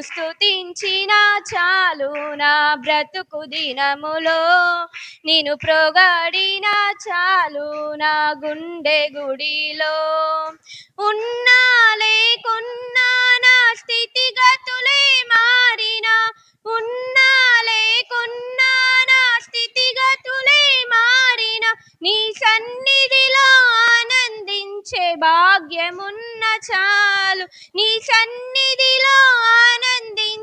స్తుతించిన చాలు నా బ్రతుకు దినములో. నేను ప్రోగాడిన చాలు నా గుండె గుడిలో. ఉన్నా లేకున్నా నా స్థితిగతులే మారిన. ఉన్నా లేకున్నా నా స్థితిగతులే మారిన. నీ సన్నిధిలో ఆనందించే భాగ్యమున్న చాలు. నీ సన్నిధిలో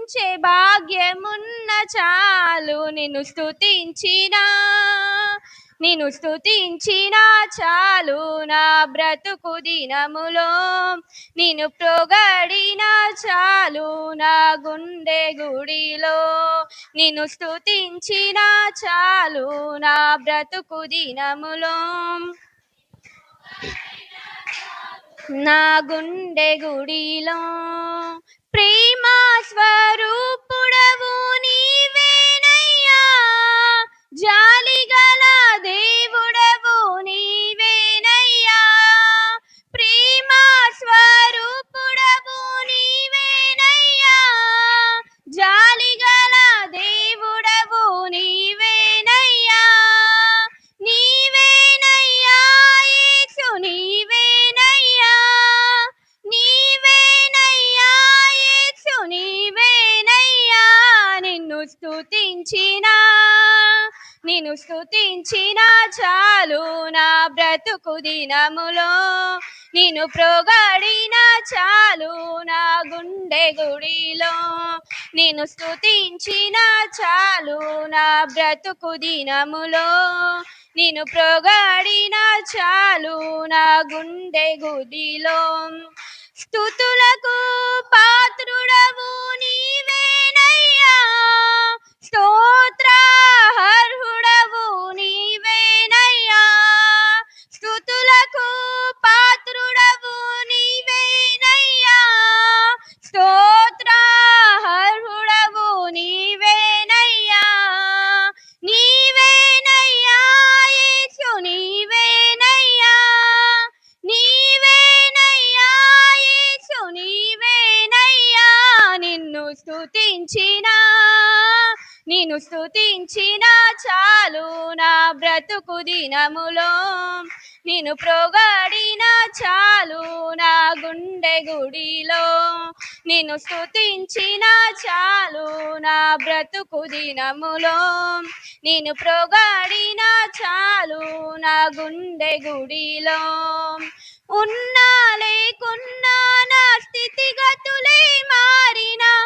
ఆనందించే భాగ్యమున్న చాలు. నిన్ను స్తుతించిన నిన్ను స్తుతించిన చాలు. నా బ్రతుకు దినములో నిన్ను ప్రోగడిన చాలు. నా గుండె గుడిలో నిన్ను స్తుతించిన చాలు. నా బ్రతుకు దినములో నా గుండె గుడిలో ప్రేమ స్వరూప నిన్ను స్తుతించిన నిన్ను స్తుతించిన చాలు నా బ్రతుకు దినములో. నిన్ను ప్రోగాడిన చాలు నా గుండె గుడిలో. నిన్ను స్తుతించిన చాలు నా బ్రతుకు దినములో. నిన్ను ప్రోగాడిన చాలు నా గుండె గుడిలో. స్థుతులకు నేను స్తుతించిన చాలు నా బ్రతుకు దినములో. నిన్ను ప్రోగాడిన చాలు నా గుండె గుడిలో. నేను స్తుతించిన చాలు నా బ్రతుకు దినములో. నిన్ను ప్రోగాడిన చాలు నా గుండె గుడిలో. ఉన్నా లేకున్నా నా స్థితిగతులే మారిన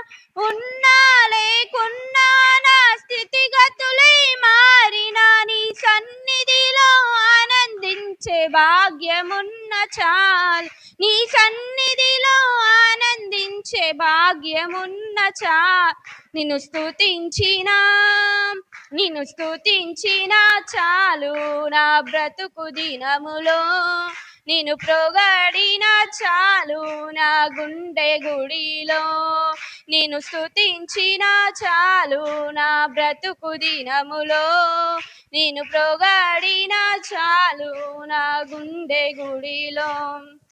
ఇచ్చే భాగ్యమున్న చాలు. నీ సన్నిధిలో ఆనందించే భాగ్యమున్న చా నిన్ను స్తుతించిన నిన్ను స్తుతించిన చాలు. నా బ్రతుకు దినములో నేను ప్రోగాడిన చాలు. నా గుండె గుడిలో నేను స్తుతించిన చాలు. నా బ్రతుకు దినములో నేను ప్రోగాడిన చాలు నా గుండె గుడిలో.